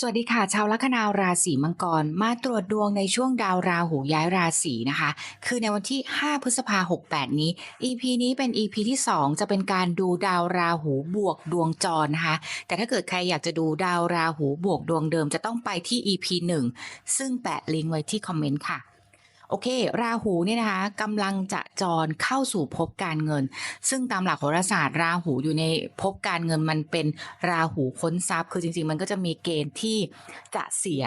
สวัสดีค่ะ ชาวลัคนาราศีมังกร มาตรวจดวงในช่วงดาวราหูย้ายราศีนะคะ คือในวันที่ 5 พฤษภาคม68นี้ EP นี้เป็น EP ที่ 2 จะเป็นการดูดาวราหูบวกดวงจรนะคะ แต่ถ้าเกิดใครอยากจะดูดาวราหูบวกดวงเดิมจะต้องไปที่ EP 1 ซึ่งแปะลิงก์ไว้ที่คอมเมนต์ค่ะ โอเค ราหูเนี่ยนะคะกำลังจะจรเข้าสู่ภพการเงิน ซึ่งตามหลักโหราศาสตร์ ราหูอยู่ในภพการเงินมันเป็นราหูค้นทรัพย์ คือจริง ๆ มันก็จะมีเกณฑ์ที่จะเสีย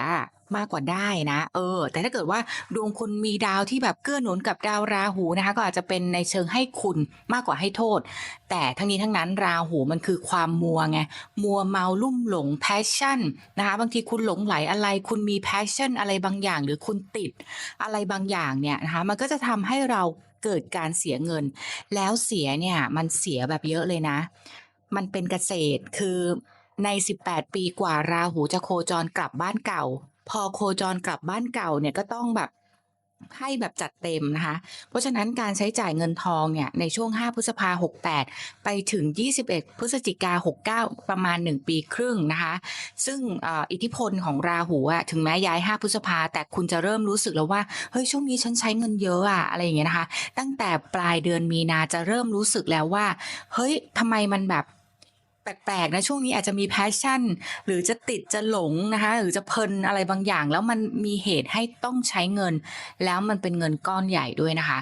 มากกว่าได้นะ เออ แต่ถ้าเกิดว่าดวงคุณมีดาวที่แบบเกื้อหนุนกับดาวราหูนะคะ ก็อาจจะเป็นในเชิงให้คุณมากกว่าให้โทษ แต่ทั้งนี้ทั้งนั้นราหูมันคือความมัวไงมัวเมาลุ่มหลง passion นะคะบางทีคุณหลงไหลอะไร คุณมี passion อะไรบางอย่าง หรือคุณติดอะไรบางอย่างเนี่ยนะคะมันก็จะทำให้เราเกิดการเสียเงิน แล้วเสียเนี่ยมันเสียแบบเยอะเลยนะ มันเป็นเกษตรคือใน 18 ปีกว่าราหูจะโคจรกลับบ้านเก่า พอโคจรกลับบ้านเก่าเนี่ยก็ต้องแบบให้แบบจัดเต็มนะคะ เพราะฉะนั้นการใช้จ่ายเงินทองเนี่ยในช่วง 5 พฤษภา 68 ไปถึง 21 พฤศจิกา 69 ประมาณ 1 ปีครึ่งนะคะ ซึ่งอ่ออิทธิพลของราหูอะถึงแม้ย้าย 5 พฤษภา แต่คุณจะเริ่มรู้สึกแล้วว่า เฮ้ย ช่วงนี้ฉันใช้เงินเยอะอะอะไรอย่างเงี้ยนะคะ ตั้งแต่ปลายเดือนมีนาจะเริ่มรู้สึกแล้วว่า เฮ้ยทำไมมันแบบ แปลกๆนะช่วงนี้อาจจะมีแพชชั่น หรือจะติดจะหลงนะคะหรือจะเพลินอะไรบางอย่าง แล้วมันมีเหตุให้ต้องใช้เงิน แล้วมันเป็นเงินก้อนใหญ่ด้วยนะคะ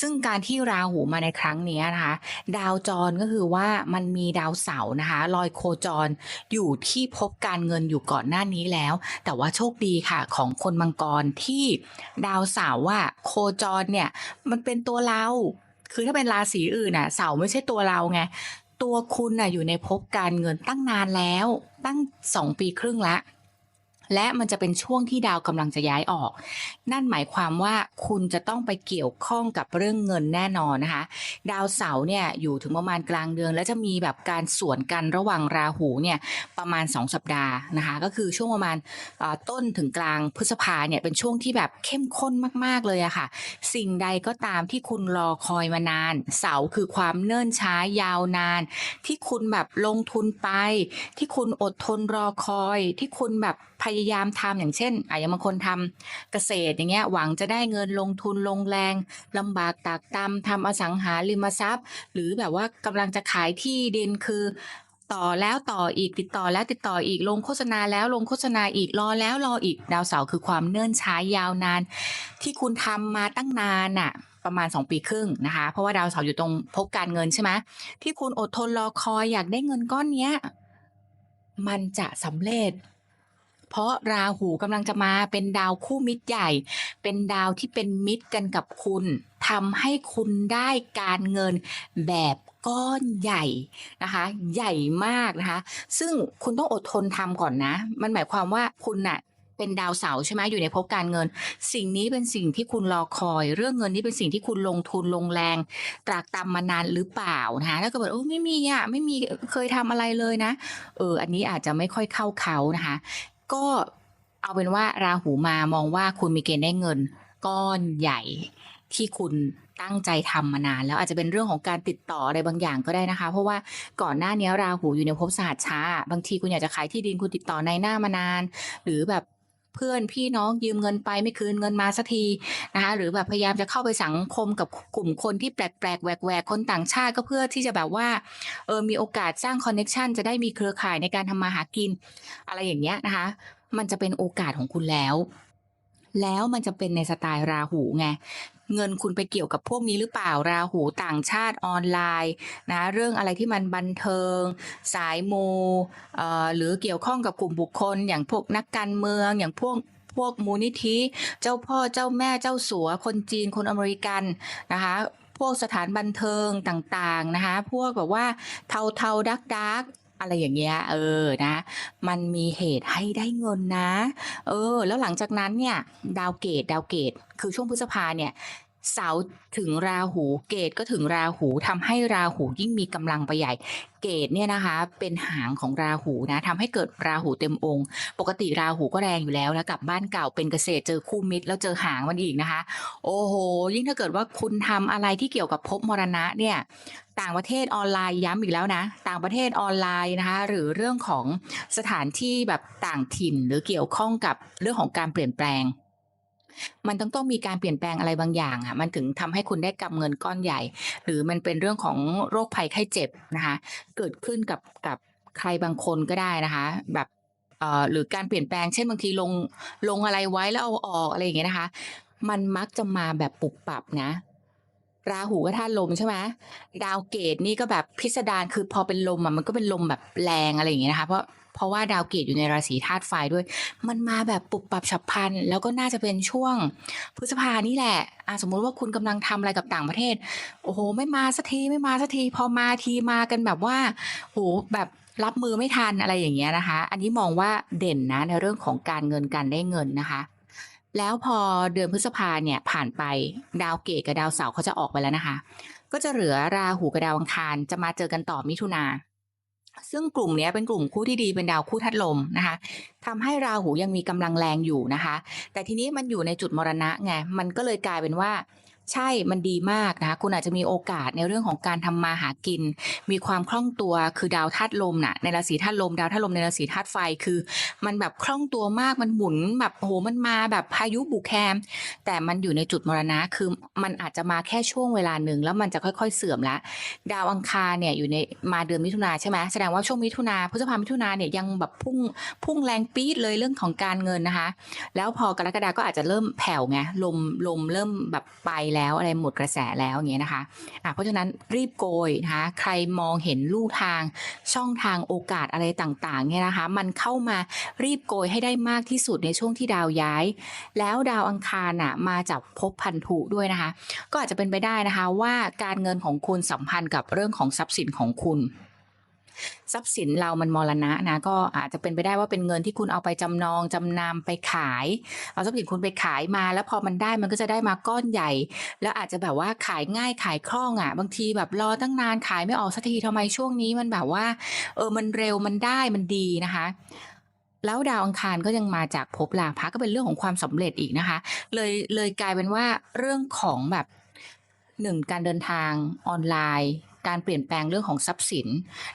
ซึ่งการที่ราหูมาในครั้งนี้นะคะ ดาวจรก็คือว่ามันมีดาวเสาร์นะคะลอยโคจรอยู่ที่ภพการเงินอยู่ก่อนหน้านี้แล้ว แต่ว่าโชคดีค่ะของคนมังกรที่ดาวเสาร์ว่าโคจรเนี่ยมันเป็นตัวเราคือถ้าเป็นราศีอื่นน่ะเสาร์ไม่ใช่ตัวเราไง ตัวคุณน่ะอยู่ในภพการเงินตั้งนานแล้ว ตั้งสองปีครึ่งละ และมันจะเป็นช่วงที่ดาวกำลังจะย้ายออก นั่นหมายความว่าคุณจะต้องไปเกี่ยวข้องกับเรื่องเงินแน่นอนนะคะ ดาวเสาร์เนี่ยอยู่ถึงประมาณกลางเดือน แล้วจะมีแบบการสวนกันระหว่างราหูเนี่ยประมาณ 2 สัปดาห์นะคะ ก็คือช่วงประมาณต้นถึงกลางพฤษภาเนี่ยเป็นช่วงที่แบบเข้มข้นมาก ๆ เลยอะค่ะ สิ่งใดก็ตามที่คุณรอคอยมานาน เสาคือความเนิ่นช้ายาวนาน ที่คุณแบบลงทุนไป ที่คุณอดทนรอคอย ที่คุณแบบพยายามทำอย่างเช่นอะอย่างบางคนทำเกษตรอย่างเงี้ยหวังจะได้เงินลงทุนลงแรงลำบากตากตำทำอสังหาริมทรัพย์ หรือแบบว่ากำลังจะขายที่ดินคือต่อแล้วต่ออีกติดต่อแล้วติดต่ออีกลงโฆษณาแล้วลงโฆษณาอีกรอแล้วรออีกดาวเสาร์คือความเนิ่นช้ายาวนาน ที่คุณทำมาตั้งนานน่ะประมาณ 2 ปีครึ่งนะคะ เพราะว่าดาวเสาร์อยู่ตรงภพการเงินใช่ไหมที่คุณอดทนรอคอยอยากได้เงินก้อนเนี้ย มันจะสำเร็จ เพราะราหูกำลังจะมาเป็นดาวคู่มิตรใหญ่ เป็นดาวที่เป็นมิตรกันกับคุณทำให้คุณได้การเงินแบบก้อนใหญ่นะคะ ใหญ่มากนะคะ ซึ่งคุณต้องอดทนทำก่อนนะ มันหมายความว่าคุณน่ะเป็นดาวเสาใช่ไหมอยู่ในภพการเงิน สิ่งนี้เป็นสิ่งที่คุณรอคอย เรื่องเงินนี้เป็นสิ่งที่คุณลงทุนลงแรง ตรากตำมานานหรือเปล่านะคะถ้าเกิดบอกโอ้ไม่มีอะไม่มีเคยทำอะไรเลยนะเอออันนี้อาจจะไม่ค่อยเข้าเขานะคะ ก็เอาเป็นว่าราหูมามองว่าคุณมีเกณฑ์ได้เงิน ก้อนใหญ่ที่คุณตั้งใจทำมานาน แล้วอาจจะเป็นเรื่องของการติดต่ออะไรบางอย่างก็ได้นะคะ เพราะว่าก่อนหน้านี้ราหูอยู่ในภพสหัสช้า บางทีคุณอยากจะขายที่ดินคุณติดต่อในหน้ามานาน หรือแบบ เพื่อนพี่น้องยืมเงินไปไม่คืนเงินมาสักทีนะคะหรือแบบพยายามจะเข้าไปสังคมกับกลุ่มคนที่แปลกแปลกๆแหวกแหวกๆคนต่างชาติก็เพื่อที่จะแบบว่าเออมีโอกาสสร้างคอนเน็ชันจะได้มีเครือข่ายในการทำมาหากิน อะไรอย่างเงี้ยนะคะ มันจะเป็นโอกาสของคุณแล้ว แล้วมันจะเป็นในสไตล์ราหูไง เงินคุณไปเกี่ยวกับพวกนี้หรือเปล่าราหูต่างชาติออนไลน์นะเรื่องอะไรที่มันบันเทิง สายโมเอ่อหรือเกี่ยวข้องกับกลุ่มบุคคล อย่างพวกนักการเมืองอย่างพวกพวกมูลนิธิ เจ้าพ่อเจ้าแม่เจ้าสัวคนจีนคนอเมริกันนะคะพวกสถานบันเทิงต่างๆนะคะ พวกแบบว่าเทาเทาดักดัก อะไรอย่างเงี้ย เออนะ มันมีเหตุให้ได้เงินนะ เออ แล้วหลังจากนั้นเนี่ย ดาวเกตดาวเกต คือช่วงพฤษภาเนี่ย เสาถึงราหูเกตก็ถึงราหูทำให้ราหูยิ่งมีกำลังไปใหญ่ เกตเนี่ยนะคะเป็นหางของราหูนะทำให้เกิดราหูเต็มองค์ ปกติราหูก็แรงอยู่แล้วนะกลับบ้านเก่าเป็นเกษตรเจอคู่มิตรแล้วเจอหางมันอีกนะคะ โอ้โห ยิ่งถ้าเกิดว่าคุณทำอะไรที่เกี่ยวกับภพมรณะเนี่ยต่างประเทศออนไลน์ย้ำอีกแล้วนะ ต่างประเทศออนไลน์นะคะ หรือเรื่องของสถานที่แบบต่างถิ่นหรือเกี่ยวข้องกับเรื่องของการเปลี่ยนแปลง มันต้องต้องมีการเปลี่ยนแปลงอะไรบางอย่างอะมันถึงทำให้คุณได้กำเงินก้อนใหญ่ หรือมันเป็นเรื่องของโรคภัยไข้เจ็บนะคะเกิดขึ้นกับกับใครบางคนก็ได้นะคะ แบบเอ่อหรือการเปลี่ยนแปลงเช่นบางทีลงลงอะไรไว้แล้วเอาออกอะไรอย่างเงี้ยนะคะ มันมักจะมาแบบปุบปับนะราหูก็ธาตุลมใช่ไหมดาวเกตนี่ก็แบบพิสดารคือพอเป็นลมอะมันก็เป็นลมแบบแรงอะไรอย่างเงี้ยนะคะ เพราะ เพราะว่าดาวเกตอยู่ในราศีธาตุไฟด้วย มันมาแบบปุบปับฉับพลัน แล้วก็น่าจะเป็นช่วงพฤษภานี่แหละอะสมมุติว่าคุณกำลังทำอะไรกับต่างประเทศ โอ้โห ไม่มาสักทีไม่มาสักที พอมาทีมากันแบบว่าโหแบบรับมือไม่ทันอะไรอย่างเงี้ยนะคะ อันนี้มองว่าเด่นนะในเรื่องของการเงินการได้เงินนะคะแล้วพอเดือนพฤษภาเนี่ยผ่านไปดาวเกตกับดาวเสาร์เขาจะออกไปแล้วนะคะ ก็จะเหลือราหูกับดาวอังคารจะมาเจอกันต่อมิถุนา ซึ่งกลุ่มเนี้ยเป็นกลุ่มคู่ที่ดีเป็นดาวคู่ทัดลมนะคะทำให้ราหูยังมีกำลังแรงอยู่นะคะ แต่ทีนี้มันอยู่ในจุดมรณะไงมันก็เลยกลายเป็นว่า ใช่มันดีมากนะคะคุณอาจจะมีโอกาสในเรื่องของการทำมาหากิน มีความคล่องตัวคือดาวธาตุลมน่ะในราศีธาตุลม ดาวธาตุลมในราศีธาตุไฟคือ มันแบบคล่องตัวมากมันหมุนแบบโอ้โหมันมาแบบพายุบุกแคม แต่มันอยู่ในจุดมรณะคือมันอาจจะมาแค่ช่วงเวลาหนึ่งแล้วมันจะค่อยๆเสื่อมละดาวอังคารเนี่ยอยู่ในมาเดือนมิถุนาใช่ไหมแสดงว่าช่วงมิถุนาพฤษภามิถุนาเนี่ยยังแบบพุ่งพุ่งแรงปี๊ดเลยเรื่องของการเงินนะคะ แล้วพอกรกฎาก็อาจจะเริ่มแผ่วไงลมลมเริ่มแบบไปแล้วอะไรหมดกระแสแล้วอย่างเงี้ยนะคะอะเพราะฉะนั้นรีบโกยนะคะใครมองเห็นลู่ทางช่องทางโอกาสอะไรต่างๆเนี่ยนะคะมันเข้ามารีบโกยให้ได้มากที่สุดในช่วงที่ดาวย้าย แล้วดาวอังคารน่ะมาจากภพพันธุด้วยนะคะ ก็อาจจะเป็นไปได้นะคะว่าการเงินของคุณสัมพันธ์กับเรื่องของทรัพย์สินของคุณ ทรัพย์สินเรามันมรณะนะก็อาจจะเป็นไปได้ว่าเป็นเงินที่คุณเอาไปจำนองจำนำไปขาย เอาทรัพย์สินคุณไปขายมา แล้วพอมันได้มันก็จะได้มาก้อนใหญ่ แล้วอาจจะแบบว่าขายง่ายขายคล่องอะ บางทีแบบรอตั้งนานขายไม่ออกสักทีทำไมช่วงนี้มันแบบว่า เออมันเร็วมันได้มันดีนะคะแล้วดาวอังคารก็ยังมาจากภพลาภะก็เป็นเรื่องของความสำเร็จอีกนะคะ เลยเลยกลายเป็นว่าเรื่องของแบบหนึ่งการเดินทางออนไลน์ การเปลี่ยนแปลงเรื่องของทรัพย์สิน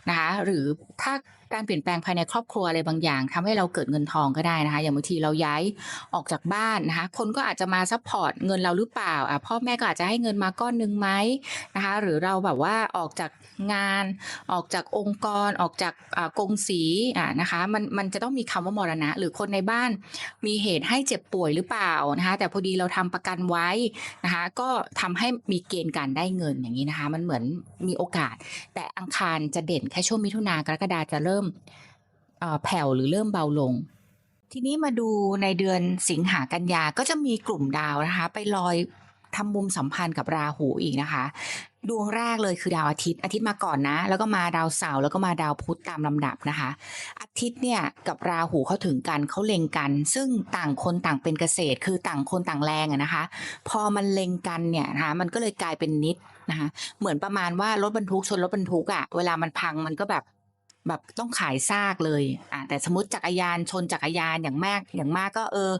นะคะหรือถ้าการเปลี่ยนแปลงภายในครอบครัวอะไรบางอย่างทำให้เราเกิดเงินทองก็ได้นะคะ อย่างบางทีเราย้ายออกจากบ้านนะคะ คนก็อาจจะมาซัพพอร์ตเงินเราหรือเปล่าอะพ่อแม่ก็อาจจะให้เงินมาก้อนหนึ่งไหมนะคะ หรือเราแบบว่าออกจาก งานออกจากองค์กรออกจากอ่ากงสีอะนะคะมันมันจะต้องมีคำว่ามรณะ หรือคนในบ้านมีเหตุให้เจ็บป่วยหรือเปล่านะคะแต่พอดีเราทำประกันไว้นะคะก็ทำให้มีเกณฑ์การได้เงินอย่างนี้นะคะมันเหมือนมีโอกาส แต่อังคารจะเด่นแค่ช่วงมิถุนากรกฎาจะเริ่มแผ่วหรือเริ่มเบาลงทีนี้มาดูในเดือนสิงหากันยาก็จะมีกลุ่มดาวนะคะ ไปลอยทำมุมสัมพันธ์กับราหูอีกนะคะ ดวงแรกเลยคือดาวอาทิตย์ อาทิตย์มาก่อนนะ แล้วก็มาดาวเสาร์แล้วก็มาดาวพุธตามลำดับนะคะ อาทิตย์เนี่ยกับราหูเขาถึงกันเขาเล็งกัน ซึ่งต่างคนต่างเป็นเกษตร คือต่างคนต่างแรงอะนะคะ พอมันเล็งกันเนี่ยนะคะมันก็เลยกลายเป็นนิดนะคะเหมือนประมาณว่ารถบรรทุกชนรถบรรทุกอะเวลามันพังมันก็แบบแบบต้องขายซากเลยอะแต่สมมติจักรยานชนจักรยานอย่างมากอย่างมากก็เออ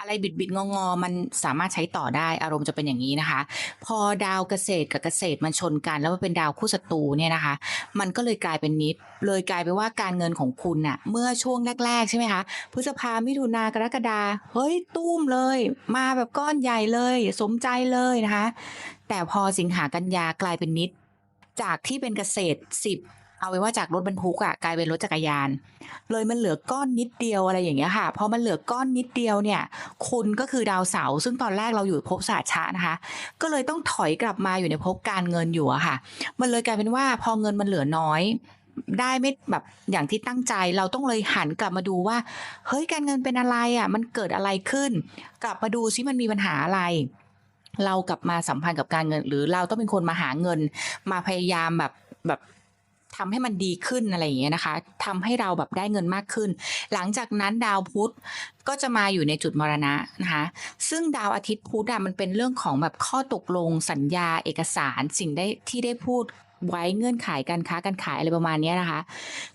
อะไรบิดบิดงองอมันสามารถใช้ต่อได้อารมณ์จะเป็นอย่างนี้นะคะ พอดาวเกษตรกับเกษตรมันชนกันแล้วมันเป็นดาวคู่ศัตรูเนี่ยนะคะ มันก็เลยกลายเป็นนิด เลยกลายเป็นว่าการเงินของคุณน่ะเมื่อช่วงแรกๆใช่ไหมคะพฤษภามิถุนากรกฎาเฮ้ยตุ้มเลย มาแบบก้อนใหญ่เลย สมใจเลยนะคะ แต่พอสิงหากันยากลายเป็นนิดจากที่เป็นเกษตรสิบ เอาไว้ว่าจากรถบรรทุกอะกลายเป็นรถจักรยาน เลยมันเหลือก้อนนิดเดียวอะไรอย่างเงี้ยค่ะพอมันเหลือก้อนนิดเดียวเนี่ย คุณก็คือดาวเสาร์ซึ่งตอนแรกเราอยู่ภพศาสชะนะคะ ก็เลยต้องถอยกลับมาอยู่ในภพการเงินอยู่อะค่ะ มันเลยกลายเป็นว่าพอเงินมันเหลือน้อยได้ไม่แบบอย่างที่ตั้งใจเราต้องเลยหันกลับมาดูว่า เฮ้ยการเงินเป็นอะไรอะมันเกิดอะไรขึ้น กลับมาดูซิมันมีปัญหาอะไร เรากลับมาสัมพันธ์กับการเงิน หรือเราต้องเป็นคนมาหาเงิน มาพยายามแบบแบบ ทำให้มันดีขึ้นอะไรอย่างเงี้ยนะคะทำให้เราแบบได้เงินมากขึ้น หลังจากนั้นดาวพุธก็จะมาอยู่ในจุดมรณะนะคะ ซึ่งดาวอาทิตย์พุธอะมันเป็นเรื่องของแบบข้อตกลงสัญญาเอกสารสิ่งได้ที่ได้พูด ไว้เงื่อนไขการค้าการขายอะไรประมาณนี้นะคะ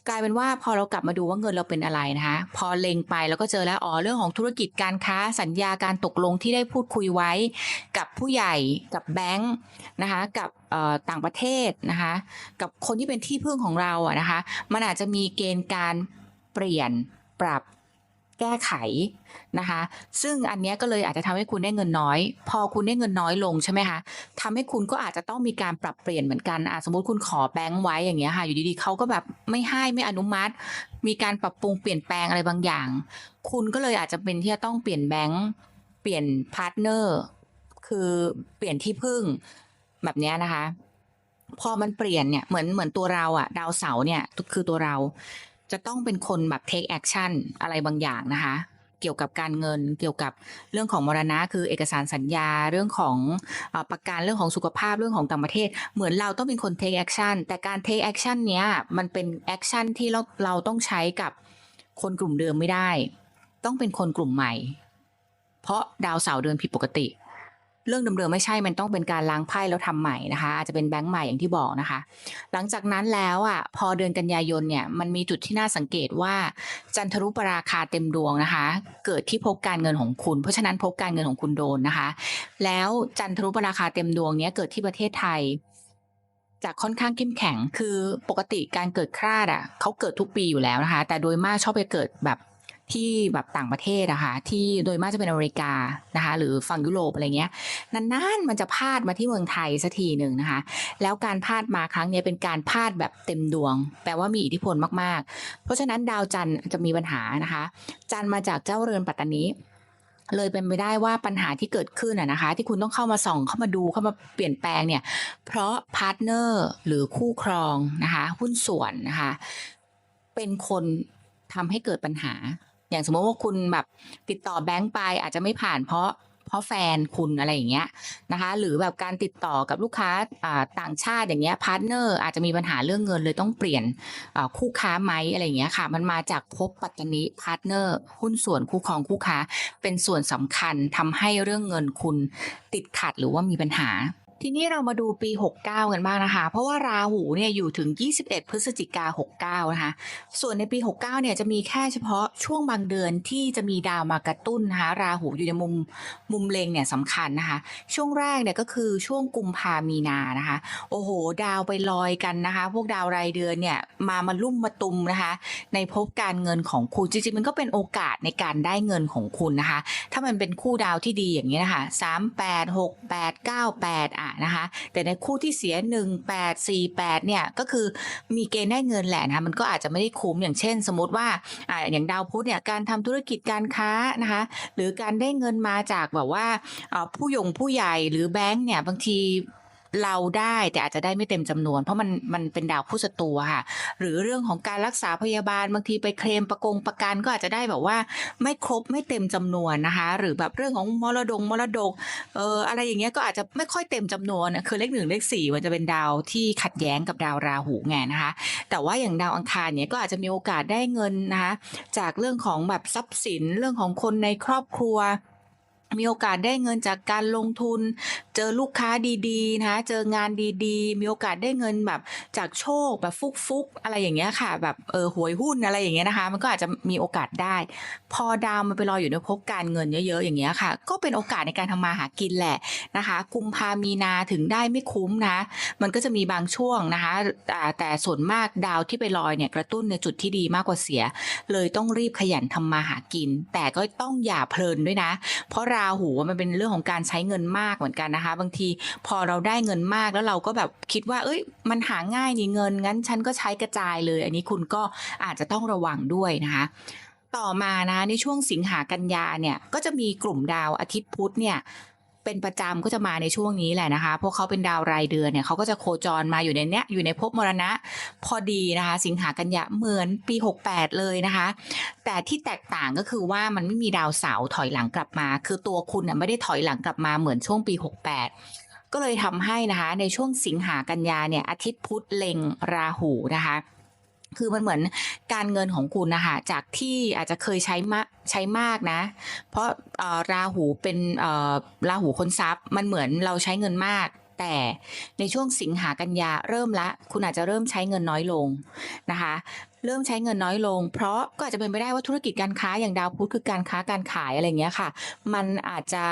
กลายเป็นว่าพอเรากลับมาดูว่าเงินเราเป็นอะไรนะคะ พอเล็งไปแล้วก็เจอแล้วอ๋อเรื่องของธุรกิจการค้าสัญญาการตกลงที่ได้พูดคุยไว้กับผู้ใหญ่กับแบงค์นะคะกับต่างประเทศนะคะกับคนที่เป็นที่พึ่งของเราอะนะคะ มันอาจจะมีเกณฑ์การเปลี่ยนปรับ แก้ไขนะคะ ซึ่งอันนี้ก็เลยอาจจะทำให้คุณได้เงินน้อย พอคุณได้เงินน้อยลงใช่ไหมคะทำให้คุณก็อาจจะต้องมีการปรับเปลี่ยนเหมือนกันอสมมติคุณขอแบงค์ไว้อย่างเงี้ยค่ะอยู่ดีๆเขาก็แบบไม่ให้ไม่อนุมัติ มีการปรับปรุงเปลี่ยนแปลงอะไรบางอย่าง คุณก็เลยอาจจะเป็นที่จะต้องเปลี่ยนแบงค์เปลี่ยนพาร์ทเนอร์คือเปลี่ยนที่พึ่งแบบนี้นะคะ พอมันเปลี่ยนเนี่ยเหมือนเหมือนตัวเราอะดาวเสาเนี่ยคือตัวเรา จะต้องเป็นคนแบบ take action อะไรบางอย่างนะคะ เกี่ยวกับการเงินเกี่ยวกับเรื่องของมรณะ คือเอกสารสัญญาเรื่องของอประกันเรื่องของสุขภาพเรื่องของต่างประเทศ เหมือนเราต้องเป็นคน take action แต่การ take action เนี้ยมันเป็น action ที่เราเราต้องใช้กับคนกลุ่มเดิมไม่ได้ ต้องเป็นคนกลุ่มใหม่ เพราะดาวเสาร์เดินผิดปกติ เรื่องเดิมๆไม่ใช่มันต้องเป็นการล้างไพ่แล้วทำใหม่นะคะ อาจจะเป็นแบงค์ใหม่อย่างที่บอกนะคะ หลังจากนั้นแล้วอะพอเดือนกันยายนเนี่ยมันมีจุดที่น่าสังเกตว่า จันทรุปราคาเต็มดวงนะคะ เกิดที่ภพการเงินของคุณ เพราะฉะนั้นภพการเงินของคุณโดนนะคะ แล้วจันทรุปราคาเต็มดวงเนี้ยเกิดที่ประเทศไทยจากค่อนข้างเข้มแข็งคือปกติการเกิดคลาดอะเขาเกิดทุกปีอยู่แล้วนะคะ แต่โดยมากชอบไปเกิดแบบ ที่แบบต่างประเทศอะคะที่โดยมากจะเป็นอเมริกานะคะ หรือฝั่งยุโรปอะไรเงี้ยนานๆมันจะพาดมาที่เมืองไทยสักทีหนึ่งนะคะ แล้วการพาดมาครั้งนี้เป็นการพาดแบบเต็มดวง แปลว่ามีอิทธิพลมากๆ เพราะฉะนั้นดาวจันทร์จะมีปัญหานะคะ จันทร์มาจากเจ้าเรือนปัตตานีเลยเป็นไปได้ว่าปัญหาที่เกิดขึ้นอะนะคะ ที่คุณต้องเข้ามาส่องเข้ามาดูเข้ามาเปลี่ยนแปลงเนี่ย เพราะพาร์ทเนอร์หรือคู่ครองนะคะ หุ้นส่วนนะคะ เป็นคนทำให้เกิดปัญหา อย่างสมมติว่าคุณแบบติดต่อแบงก์ไปอาจจะไม่ผ่านเพราะเพราะแฟนคุณอะไรอย่างเงี้ยนะคะ หรือแบบการติดต่อกับลูกค้าต่างชาติอย่างเงี้ยพาร์ทเนอร์อาจจะมีปัญหาเรื่องเงินเลยต้องเปลี่ยนคู่ค้าไหมอะไรอย่างเงี้ยค่ะ มันมาจากภพปัตตานีพาร์ทเนอร์หุ้นส่วนคู่ครองคู่ค้า เป็นส่วนสำคัญทำให้เรื่องเงินคุณติดขัดหรือว่ามีปัญหา ทีนี้เรามาดูปี 69 กันบ้างนะคะ เพราะว่าราหูเนี่ยอยู่ถึง 21 พฤศจิกา 69 นะคะ ส่วนในปี 69 เนี่ยจะมีแค่เฉพาะช่วงบางเดือนที่จะมีดาวมากระตุ้นนะคะ ราหูอยู่ในมุมมุมเลงเนี่ยสำคัญนะคะ ช่วงแรกเนี่ยก็คือช่วงกุมภามีนานะคะ โอ้โห ดาวไปลอยกันนะคะ พวกดาวรายเดือนเนี่ยมามาลุ่มมาตุมนะคะ ในพบการเงินของคุณ จริงๆมันก็เป็นโอกาสในการได้เงินของคุณนะคะ ถ้ามันเป็นคู่ดาวที่ดีอย่างนี้นะคะ 3 8 6 8 9 8อะนะคะ แต่ในคู่ที่เสียหนึ่งแปดสี่แปดเนี่ยก็คือมีเกณฑ์ได้เงินแหละนะคะมันก็อาจจะไม่ได้คุ้มอย่างเช่น สมมติว่าอ่าอย่างดาวพุธเนี่ยการทำธุรกิจการค้านะคะ หรือการได้เงินมาจากแบบว่าผู้ยงผู้ใหญ่หรือแบงค์เนี่ยบางที เราได้แต่อาจจะได้ไม่เต็มจำนวน เพราะมันมันเป็นดาวคู่ศัตรูค่ะ หรือเรื่องของการรักษาพยาบาลบางทีไปเคลมประกงประกันก็อาจจะได้แบบว่าไม่ครบไม่เต็มจำนวนนะคะ หรือแบบเรื่องของมรดงมรดกเอ่ออะไรอย่างเงี้ยก็อาจจะไม่ค่อยเต็มจำนวนนะคือเลขหนึ่งเลขสี่มันจะเป็นดาวที่ขัดแย้งกับดาวราหูไงนะคะ แต่ว่าอย่างดาวอังคารเนี่ยก็อาจจะมีโอกาสได้เงินนะคะจากเรื่องของแบบทรัพย์สินเรื่องของคนในครอบครัว มีโอกาสได้เงินจากการลงทุน เจอลูกค้าดีๆนะคะเจองานดีๆ มีโอกาสได้เงินแบบจากโชคแบบฟุกๆอะไรอย่างเงี้ยค่ะ แบบเออหวยหุ้นอะไรอย่างเงี้ยนะคะ มันก็อาจจะมีโอกาสได้ พอดาวมันไปรออยู่ในภพการเงินเยอะๆอย่างเงี้ยค่ะ ก็เป็นโอกาสในการทำมาหากินแหละนะคะกุมภามีนาถึงได้ไม่คุ้มนะมันก็จะมีบางช่วงนะคะแต่ส่วนมากดาวที่ไปลอยเนี่ยกระตุ้นในจุดที่ดีมากกว่าเสีย เลยต้องรีบขยันทำมาหากิน แต่ก็ต้องอย่าเพลินด้วยนะ เพราะราหูมันเป็นเรื่องของการใช้เงินมากเหมือนกันนะคะ บางทีพอเราได้เงินมากแล้วเราก็แบบคิดว่า เอ้ย มันหาง่ายนี่เงินงั้นฉันก็ใช้กระจายเลย อันนี้คุณก็อาจจะต้องระวังด้วยนะคะต่อมานะในช่วงสิงหากันยาเนี่ยก็จะมีกลุ่มดาวอาทิตย์พุธเนี่ย เป็นประจำก็จะมาในช่วงนี้แหละนะคะพราะเขาเป็นดาวรายเดือนเนี่ยเขาก็จะโคจรมาอยู่ในเนี้ยอยู่ในภพมรณะพอดีนะคะ สิงหากันยาเหมือนปี 68 เลยนะคะ แต่ที่แตกต่างก็คือว่ามันไม่มีดาวเสาร์ถอยหลังกลับมา คือตัวคุณน่ะไม่ได้ถอยหลังกลับมาเหมือนช่วงปี 68ก็เลยทำให้นะคะในช่วงสิงหากันยาเนี่ยอาทิตย์พุธเล็งราหูนะคะ คือมันเหมือนการเงินของคุณนะคะจากที่อาจจะเคยใช้มากใช้มากนะ เพราะราหูเป็นราหูคนทรัพย์ มันเหมือนเราใช้เงินมาก แต่ในช่วงสิงหากันยาเริ่มละ คุณอาจจะเริ่มใช้เงินน้อยลงนะคะเริ่มใช้เงินน้อยลง เพราะก็อาจจะเป็นไปได้ว่าธุรกิจการค้าอย่างดาวพุธคือการค้าการขายอะไรเงี้ยค่ะ มันอาจจะ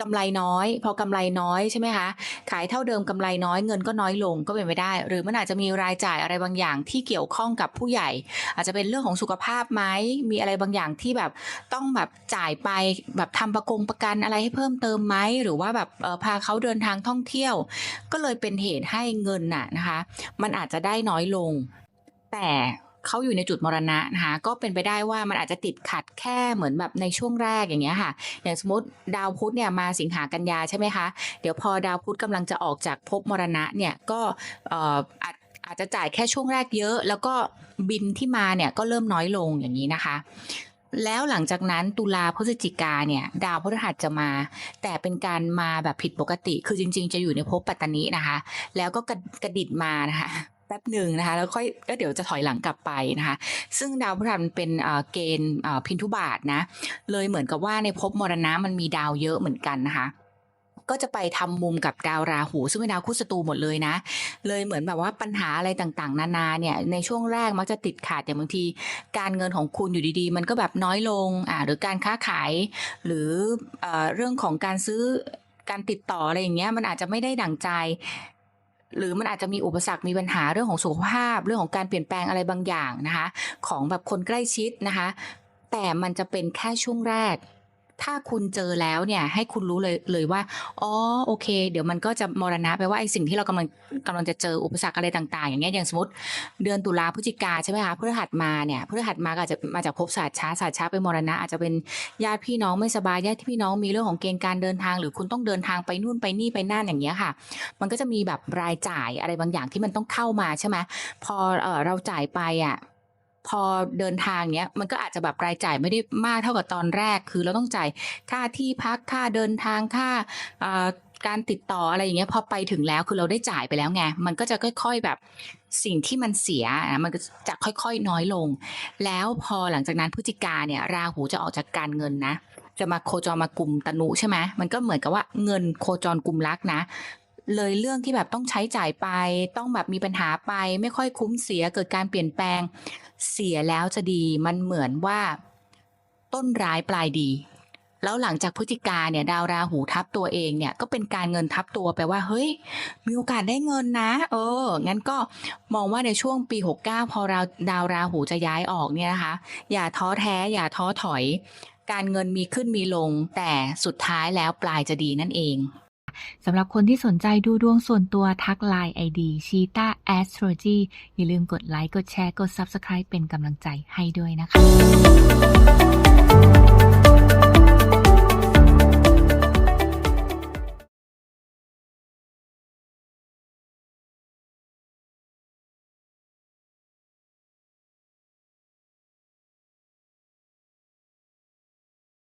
กำไรน้อย พอกำไรน้อยใช่ไหมคะขายเท่าเดิมกำไรน้อยเงินก็น้อยลงก็เป็นไปได้ หรือมันอาจจะมีรายจ่ายอะไรบางอย่างที่เกี่ยวข้องกับผู้ใหญ่ อาจจะเป็นเรื่องของสุขภาพไหมมีอะไรบางอย่างที่แบบต้องแบบจ่ายไปแบบทำประกงประกันอะไรให้เพิ่มเติมไหมหรือว่าแบบพาเขาเดินทางท่องเที่ยว ก็เลยเป็นเหตุให้เงินน่ะนะคะ มันอาจจะได้น้อยลง แต่ เขาอยู่ในจุดมรณะนะคะก็เป็นไปได้ว่ามันอาจจะติดขัดแค่เหมือนแบบในช่วงแรกอย่างเงี้ยค่ะ อย่างสมมติดาวพุธเนี่ยมาสิงหากันยาใช่ไหมคะเดี๋ยวพอดาวพุธกำลังจะออกจากภพมรณะเนี่ยก็อาจอาจจะจ่ายแค่ช่วงแรกเยอะ แล้วก็บินที่มาเนี่ยก็เริ่มน้อยลงอย่างนี้นะคะ แล้วหลังจากนั้นตุลาพฤศจิกาเนี่ย ดาวพฤหัสจะมา แต่เป็นการมาแบบผิดปกติ คือจริง ๆ จะอยู่ในภพปัตตานีนะคะ แล้วก็กระกระดิดมานะคะ แป๊บหนึ่งนะคะ แล้วค่อยก็เดี๋ยวจะถอยหลังกลับไปนะคะ ซึ่งดาวพฤหัสมันเป็นเกณฑ์พินทุบาทนะ เลยเหมือนกับว่าในภพมรณะมันมีดาวเยอะเหมือนกันนะคะก็จะไปทำมุมกับดาวราหู ซึ่งเป็นดาวคู่ศัตรูหมดเลยนะ เลยเหมือนแบบว่าปัญหาอะไรต่างๆ นานาเนี่ยในช่วงแรกมักจะติดขัดอย่างบางที การเงินของคุณอยู่ดีๆ มันก็แบบน้อยลงอ่าหรือการค้าขาย หรือเอเรื่องของการซื้อการติดต่ออะไรอย่างเงี้ยมันอาจจะไม่ได้ดั่งใจ หรือมันอาจจะมีอุปสรรค มีปัญหาเรื่องของสุขภาพ เรื่องของการเปลี่ยนแปลงอะไรบางอย่างนะคะ ของแบบคนใกล้ชิดนะคะ แต่มันจะเป็นแค่ช่วงแรก ถ้าคุณเจอแล้วเนี่ยให้คุณรู้เลยเลยว่าอ๋อโอเค เดี๋ยวมันก็จะมรณะแปว่าไอ้สิ่งที่เรากำลังกำลังจะเจออุปสรรคอะไรต่างๆ อย่างเงี้ยอย่างสมมติ เดือนตุลาพฤศจิกาใช่ไหมคะพฤหัสมาเนี่ยพฤหัสมาก็อาจจะมาจากภพศาสตร์ช้าศาสตร์ช้าไปมรณะ อาจจะเป็นญาติพี่น้องไม่สบายญาติพี่น้องมีเรื่องของเกณฑ์การเดินทาง หรือคุณต้องเดินทางไปนู่นไปนี่ไปนั่นอย่างเงี้ยค่ะ มันก็จะมีแบบรายจ่ายอะไรบางอย่างที่มันต้องเข้ามาใช่ไหมพอเราจ่ายไปอะ พอเดินทางเนี้ยมันก็อาจจะแบบรายจ่ายไม่ได้มากเท่ากับตอนแรก คือเราต้องจ่ายค่าที่พักค่าเดินทางค่าการติดต่ออะไรอย่างเงี้ยพอไปถึงแล้วคือเราได้จ่ายไปแล้วไงมันก็จะค่อยๆแบบสิ่งที่มันเสียมันก็จะค่อยๆน้อยลง แล้วพอหลังจากนั้นพฤศจิกาเนี่ยราหูจะออกจากการเงินนะ จะมาโคจรมากลุ่มตนุใช่ไหมมันก็เหมือนกับว่าเงินโคจรกลุ่มรักนะ เลยเรื่องที่แบบต้องใช้จ่ายไป ต้องแบบมีปัญหาไป ไม่ค่อยคุ้มเสียเกิดการเปลี่ยนแปลง เสียแล้วจะดีมันเหมือนว่า ต้นร้ายปลายดี แล้วหลังจากพฤศจิกาเนี่ยดาวราหูทับตัวเองเนี่ยก็เป็นการเงินทับตัวแปลว่า เฮ้ย มีโอกาสได้เงินนะ เออ งั้นก็มองว่าในช่วงปี 69 พอเราดาวราหูจะย้ายออกเนี่ยนะคะ อย่าท้อแท้ อย่าท้อถอย การเงินมีขึ้นมีลง แต่สุดท้ายแล้วปลายจะดีนั่นเอง สำหรับคนที่สนใจดูดวงส่วนตัวทักไลน์ ID Cheetah Astrology อย่าลืมกดไลค์ กดแชร์ กด Subscribe เป็นกำลังใจให้ด้วยนะคะ